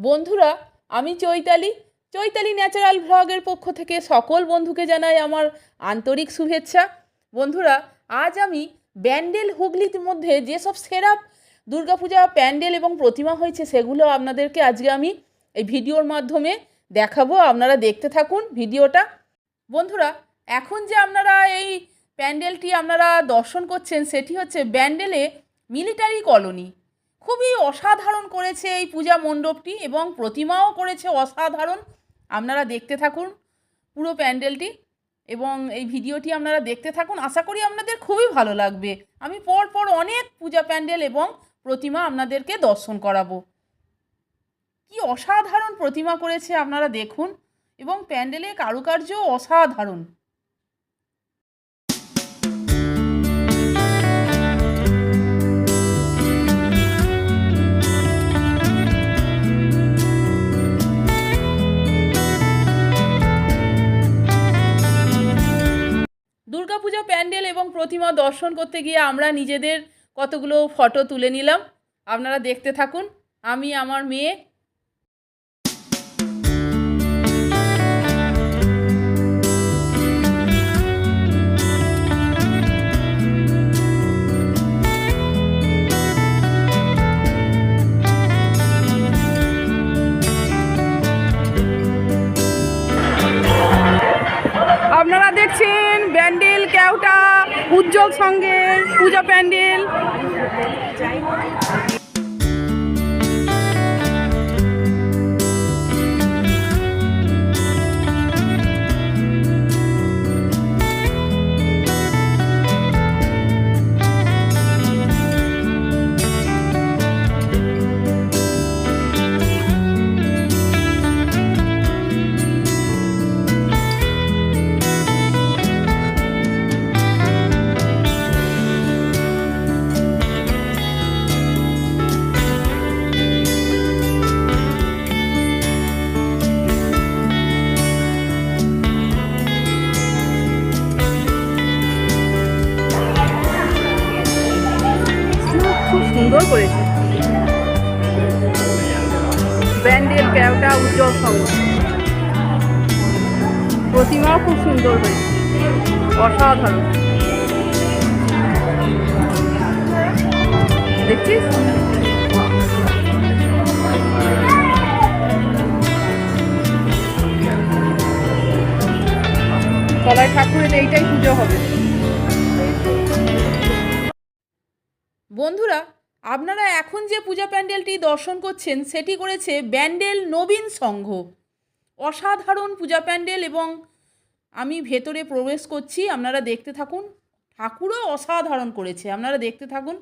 বন্ধুরা, আমি চৈতালি। চৈতালি ন্যাচারাল ভ্লগের পক্ষ থেকে সকল বন্ধুকে জানাই আমার আন্তরিক শুভেচ্ছা। বন্ধুরা, আজ আমি ব্যান্ডেল হুগলির মধ্যে যেসব সেরা দুর্গাপূজা, প্যান্ডেল এবং প্রতিমা হয়েছে সেগুলো আপনাদেরকে আজকে আমি এই ভিডিওর মাধ্যমে দেখাবো। আপনারা দেখতে থাকুন ভিডিওটা। বন্ধুরা, এখন যে আপনারা এই প্যান্ডেলটি আপনারা দর্শন করছেন, সেটি হচ্ছে ব্যান্ডেলে মিলিটারি কলোনি। খুবই অসাধারণ করেছে এই পূজা মণ্ডপটি এবং প্রতিমাও করেছে অসাধারণ। আপনারা দেখতে থাকুন পুরো প্যান্ডেলটি এবং এই ভিডিওটি আপনারা দেখতে থাকুন। আশা করি আপনাদের খুবই ভালো লাগবে। আমি পর পর অনেক পূজা প্যান্ডেল এবং প্রতিমা আপনাদেরকে দর্শন করাবো। কি অসাধারণ প্রতিমা করেছে আপনারা দেখুন এবং প্যান্ডেলের কারুকার্য অসাধারণ। দুর্গাপূজা প্যান্ডেল এবং প্রতিমা দর্শন করতে গিয়ে আমরা নিজেদের কতগুলো ফটো তুলে নিলাম। আপনারা দেখতে থাকুন। আমি, আমার মেয়ে। আপনারা দেখছেন সঙ্গে পূজা প্যান্ডেল। সুন্দর করেছে। ব্যান্ডেল কেওটা উজ্জ্বল সঙ্গ প্রতিমাও খুব সুন্দর হয়েছে। অসাধারণ। দেখছিস? তলায় ঠাকুরের এইটাই পুজো হবে। বন্ধুরা আপনারা এখন যে পূজা প্যান্ডেলটি দর্শন করছেন, সেটি করেছে ব্যান্ডেল নবীন সংঘ। অসাধারণ পূজা প্যান্ডেল এবং আমি ভেতরে প্রবেশ করছি, আপনারা দেখতে থাকুন। ঠাকুরও অসাধারণ করেছে, আপনারা দেখতে থাকুন।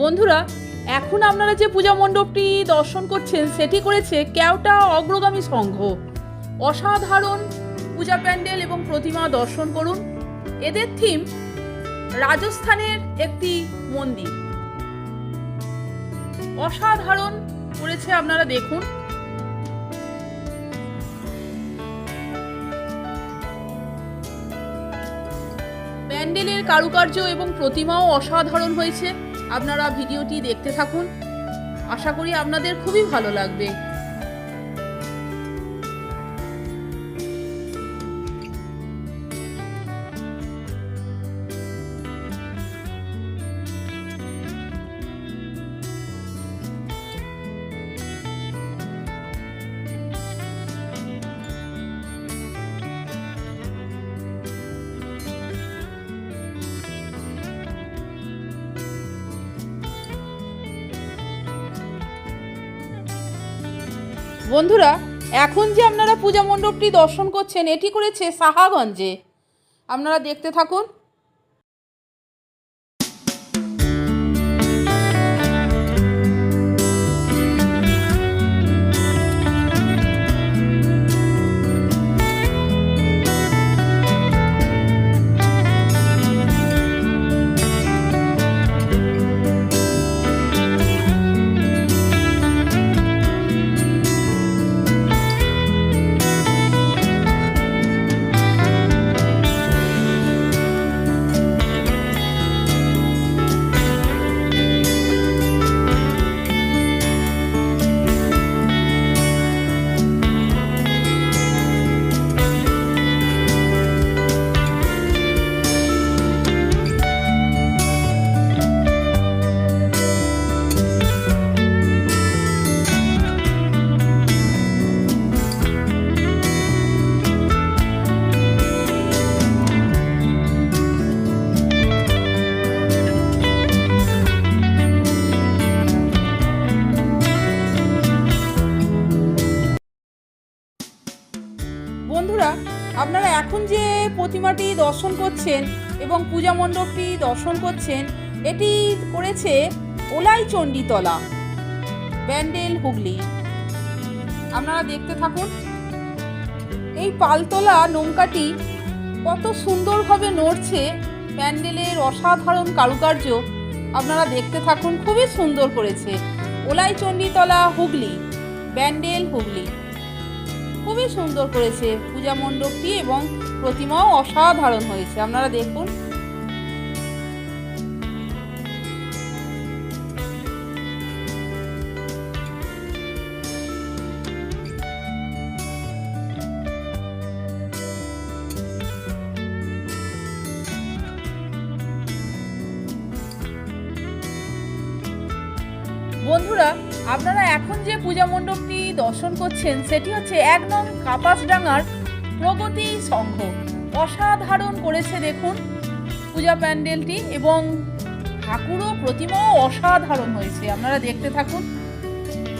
বন্ধুরা, এখন আপনারা যে পূজা মণ্ডপটি দর্শন করছেন, সেটি করেছে কেওটা অগ্রগামী সংঘ। অসাধারণ পূজা প্যান্ডেল এবং প্রতিমা দর্শন করুন। এদের থিম, রাজস্থানের একটি মন্দির। অসাধারণ করেছে আপনারা দেখুন। প্যান্ডেলের কারুকার্য এবং প্রতিমাও অসাধারণ হয়েছে। আপনারা ভিডিওটি দেখতে থাকুন। আশা করি আপনাদের খুবই ভালো লাগবে। বন্ধুরা এখন যে আপনারা পূজা মণ্ডপটি দর্শন করছেন এটি করেছে সাহাগঞ্জে। আপনারা দেখতে থাকুন। বন্ধুরা, আপনারা এখন যে প্রতিমাটি দর্শন করছেন এবং পূজা মণ্ডপটি দর্শন করছেন, এটি করেছে ওলাই চণ্ডীতলা, ব্যান্ডেল হুগলি। আপনারা দেখতে থাকুন, এই পালতোলা নৌকাটি কত সুন্দরভাবে নড়ছে প্যান্ডেলের অসাধারণ কারুকার্য আপনারা দেখতে থাকুন, খুবই সুন্দর করেছে। ওলাই চণ্ডীতলা হুগলি, ব্যান্ডেল হুগলি। খুবই সুন্দর করেছে। পূজা মণ্ডপটি এবং প্রতিমাও অসাধারণ হয়েছে। আপনারা দেখুন। বন্ধুরা আপনারা এখন যে পূজা মণ্ডপটি দর্শন করছেন, সেটি হচ্ছে এক নং কাপাসডাঙ্গার প্রগতি সংঘ। অসাধারণ করেছে দেখুন পূজা প্যান্ডেলটি এবং ঠাকুরও প্রতিমাও অসাধারণ হয়েছে, আপনারা দেখতে থাকুন।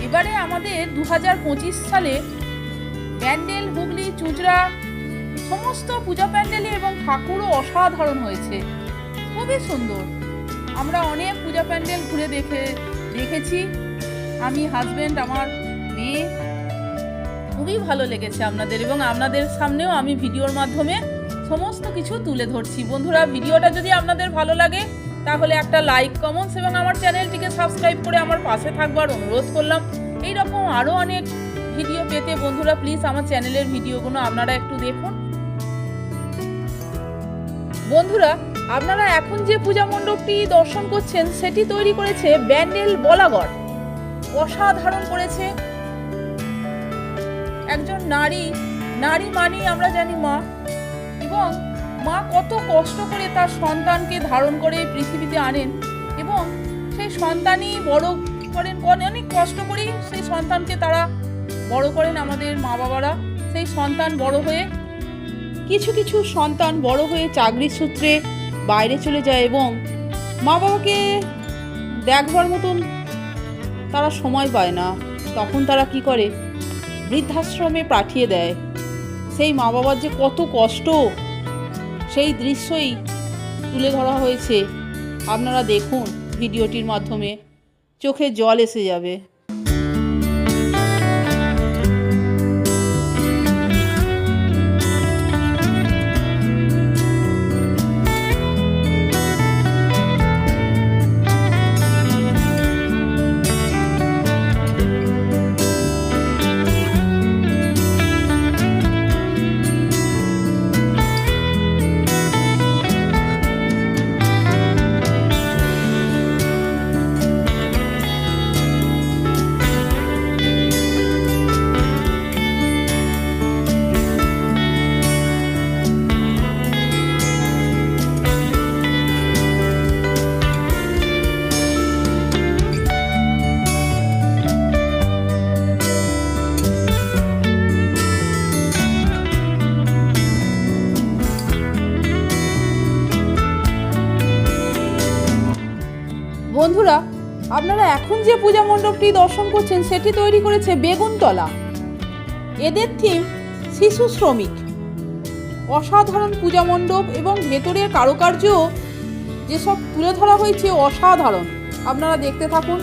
এবারে আমাদের দু হাজার পঁচিশ সালে প্যান্ডেল হুগলি, চুচড়া সমস্ত পূজা প্যান্ডেলে এবং ঠাকুরও অসাধারণ হয়েছে। খুবই সুন্দর। আমরা অনেক পূজা প্যান্ডেল ঘুরে দেখে, দেখেছি। আমি হাজব্যান্ড আমার মেয়ে, খুবই ভালো লেগেছে আপনাদের এবং আপনাদের সামনেও আমি ভিডিওর মাধ্যমে সমস্ত কিছু তুলে ধরছি। বন্ধুরা, ভিডিওটা যদি আপনাদের ভালো লাগে, তাহলে একটা লাইক কমেন্টস এবং আমার চ্যানেলটিকে সাবস্ক্রাইব করে আমার পাশে থাকবার অনুরোধ করলাম। এই রকম আরও অনেক ভিডিও পেতে বন্ধুরা প্লিজ আমার চ্যানেলের ভিডিওগুলো আপনারা একটু দেখুন। বন্ধুরা, আপনারা এখন যে পূজা মণ্ডপটি দর্শন করছেন, সেটি তৈরি করেছে ব্যান্ডেল বলাগড়। অসাধারণ করেছে। একজন নারী নারী মানি আমরা জানি মা। এবং মা কত কষ্ট করে তার সন্তানকে ধারণ করে পৃথিবীতে আনেন এবং সেই সন্তানই বড় করেন অনেক কষ্ট করেই সেই সন্তানকে তারা বড় করেন আমাদের মা বাবারা সেই সন্তান বড় হয়ে কিছু কিছু সন্তান বড় হয়ে চাকরির সূত্রে বাইরে চলে যায় এবং মা বাবাকে দেখবার মতন তারা সময় পায় না। তখন তারা কি করে? বৃদ্ধাশ্রমে পাঠিয়ে দেয়। সেই মা বাবার যে কত কষ্ট! সেই দৃশ্যই তুলে ধরা হয়েছে। আপনারা দেখুন ভিডিওটির মাধ্যমে। চোখে জল এসে যাবে। আপনারা এখন যে পূজা মণ্ডপটি দর্শন করছেন, সেটি তৈরি করেছে বেগুনতলা। এদের থিম শিশু শ্রমিক। অসাধারণ পূজা মণ্ডপ এবং ভেতরের কারুকার্য যেসব তুলে ধরা হয়েছে, অসাধারণ। আপনারা দেখতে থাকুন।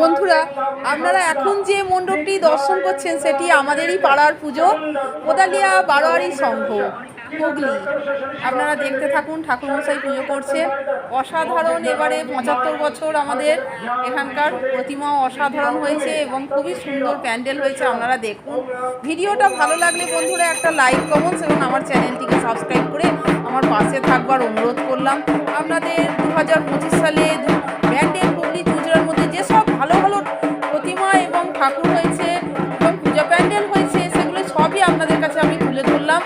বন্ধুরা, আপনারা এখন যে মণ্ডপটি দর্শন করছেন, সেটি আমাদেরই পাড়ার পুজো, কোদালিয়া বারোয়ারি সংঘ, হুগলি। আপনারা দেখতে থাকুন, ঠাকুরমশাই পুজো করছে। অসাধারণ এবারে পঁচাত্তর বছর আমাদের এখানকার প্রতিমাও অসাধারণ হয়েছে এবং খুবই সুন্দর প্যান্ডেল হয়েছে, আপনারা দেখুন। ভিডিওটা ভালো লাগলে বন্ধুরা একটা লাইক, কমেন্টস এবং আমার চ্যানেলটিকে সাবস্ক্রাইব করে আমার পাশে থাকবার অনুরোধ করলাম। আপনাদের দু হাজার পঁচিশ সালে ব্যান্ডেল ঠাকুর হয়েছে এবং পূজা প্যান্ডেল হয়েছে সেগুলো সবই আপনাদের কাছে আমি তুলে ধরলাম।